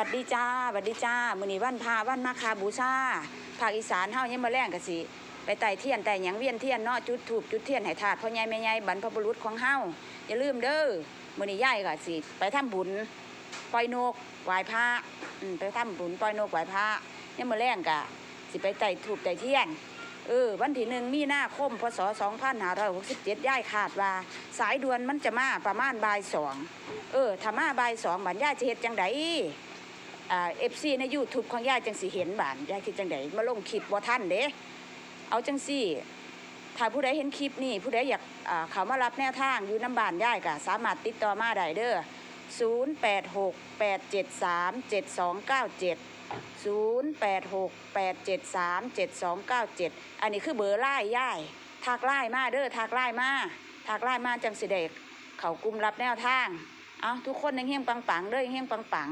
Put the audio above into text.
วัสดีจ้าหวัสดีจ้ามื้อนี้วันพาวันมาคาบูชาภาคอีสานเฮายังมาแรงกะสิไปไต่เทียนไต่หยังเวียนเทียนเนาะจุดถูกจุดเทียนให้ทาดพ่อใหญ่แม่ใหญ่บรรพบุรุษของเฮาอย่าลืมเด้อมื้อนี้ยายก็สิไปทำบุญปล่อยนกไหว้พระอืมไปทำบุญปล่อยนกไหว้พระยังมาแรงกะสิไปไต่ถูกไต่เทียนเออวันที่หนึ่งมีนาคมพศ 2567ย่ายคาดว่า สายด่วนมันจะมาประมาณบ่ายสองเออถ้ามาบ่ายสองบัดย่ายจะเฮ็ดจังไดอ เอฟซีในยูทูบของยายจังสิเห็นบานยายคิดจังไดมาลงคลิปบ่ทันเด้เอาจังซี่ถ้าผู้ใดเห็นคลิปนี้ผู้ใดอยากเขามารับแนวทางอยู่น้ำบานย่ายก็สามารถติดต่อมาได้เด้อ0868737297 0868737297 อันนี้คือเบอร์ไล่ย่ายทักไล่มาเด้อทักไล่มาทักไล่มาจังสิเด็กเขากลุ่มรับแนวทาง เอาทุกคนเฮี้ยงปังๆเด้อเฮี้ยงปัง